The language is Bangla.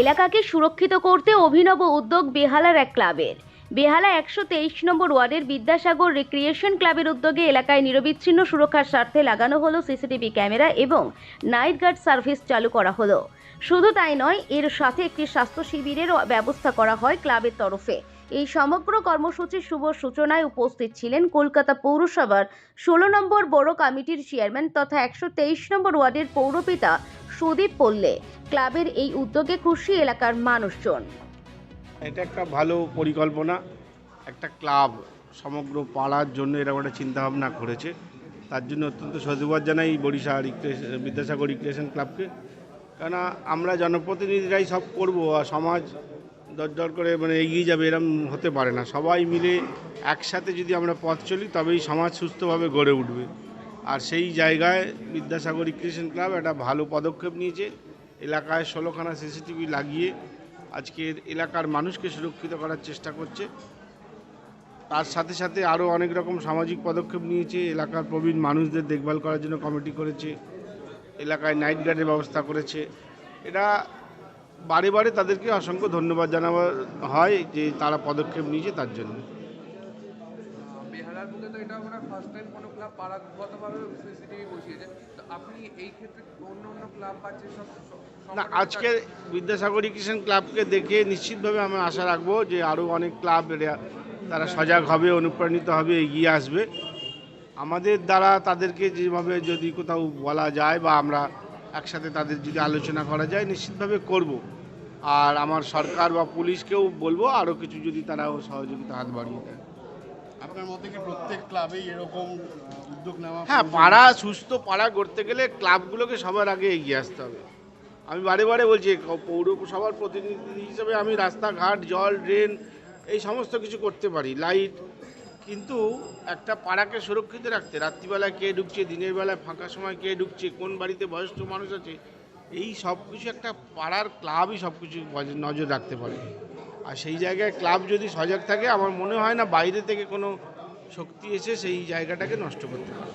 এলাকাকে সুরক্ষিত করতে অভিনব উদ্যোগ বেহালার এক ক্লাবের। বেহালা একশো তেইশ নম্বর ওয়ার্ডের বিদ্যাসাগর রিক্রিয়েশন ক্লাবের উদ্যোগে এলাকায় নিরবিচ্ছিন্ন সুরক্ষার স্বার্থে লাগানো হলো সিসিটিভি ক্যামেরা এবং নাইট গার্ড সার্ভিস চালু করা হলো। শুধু তাই নয়, এর সাথে একটি স্বাস্থ্য শিবিরেরও ব্যবস্থা করা হয় ক্লাবের তরফে। এই সমগ্র কর্মসূচির শুভ সূচনায় উপস্থিত ছিলেন কলকাতা পৌরসভার ষোলো নম্বর বড় কমিটির চেয়ারম্যান তথা একশো তেইশ নম্বর ওয়ার্ডের পৌরপিতা সুদীপ পল্লে। ক্লাবের এই উদ্যোগে খুশি এলাকার মানুষজন। এটা একটা ভালো পরিকল্পনা, একটা ক্লাব সমগ্র পাড়ার জন্য এরকম একটা চিন্তাভাবনা করেছে। তার জন্য অত্যন্ত সাধুবাদ জানাই বরিশা রিক্রিয়েশন বিদ্যাসাগর রিক্রিয়েশন ক্লাবকে কেননা আমরা জনপ্রতিনিধিরাই সব করব আর সমাজ দরদর করে মানে এগিয়ে যাবে এরম হতে পারে না। সবাই মিলে একসাথে যদি আমরা পথ চলি, তবেই সমাজ সুস্থভাবে গড়ে উঠবে। আর সেই জায়গায় বিদ্যাসাগর রিক্রিয়েশন ক্লাব একটা ভালো পদক্ষেপ নিয়েছে। এলাকায় ষোলোখানা সিসিটিভি লাগিয়ে আজকের এলাকার মানুষকে সুরক্ষিত করার চেষ্টা করছে। তার সাথে সাথে আরও অনেক রকম সামাজিক পদক্ষেপ নিয়েছে। এলাকার প্রবীণ মানুষদের দেখভাল করার জন্য কমিটি করেছে। এলাকায় নাইট গার্ডের ব্যবস্থা করেছে। এটা বারে বারে তাদেরকে অসংখ্য ধন্যবাদ জানাবা হয় যে তারা পদক্ষেপ নিয়েছে তার জন্য। বেহালার বুকে তো এটা আমরা ফার্স্ট টাইম কোনো ক্লাব পাড়াগতভাবে সিসিটিভি বসিয়েছে। তো আপনি এই ক্ষেত্রে অন্য অন্য ক্লাব বা যেসব না, আজকে বিদ্যাসাগরী কিষাণ ক্লাবকে দেখে নিশ্চিতভাবে আমরা আশা রাখব যে আরও অনেক ক্লাব তারা সজাগ হবে, অনুপ্রাণিত হবে, এগিয়ে আসবে। আমাদের দ্বারা তাদেরকে যেভাবে যদি কোথাও বলা যায় বা আমরা একসাথে তাদের যদি আলোচনা করা যায়, নিশ্চিতভাবে করব। আর আমার সরকার বা পুলিশকেও বলব আরও কিছু যদি তারাও সহযোগিতা হাত বাড়িয়ে দেয়। আপনার মতে কি প্রত্যেক ক্লাবেই এরকম উদ্যোগ নেওয়া হ্যাঁ পাড়া সুস্থ পাড়া করতে গেলে ক্লাবগুলোকে সবার আগে এগিয়ে আসতে হবে। আমি বারে বারে বলছি পৌরসভার প্রতিনিধি হিসেবে আমি রাস্তাঘাট জল ড্রেন এই সমস্ত কিছু করতে পারি লাইট। কিন্তু একটা পাড়াকে সুরক্ষিত রাখতে রাত্রিবেলায় কে ঢুকছে দিনের বেলায় ফাঁকা সময় কে ঢুকছে কোন বাড়িতে বয়স্ক মানুষ আছে এই সব কিছু একটা পাড়ার ক্লাবই সব কিছু নজর রাখতে পারে। আর সেই জায়গায় ক্লাব যদি সজাগ থাকে, আমার মনে হয় না বাইরে থেকে কোনো শক্তি এসে সেই জায়গাটাকে নষ্ট করতে পারে।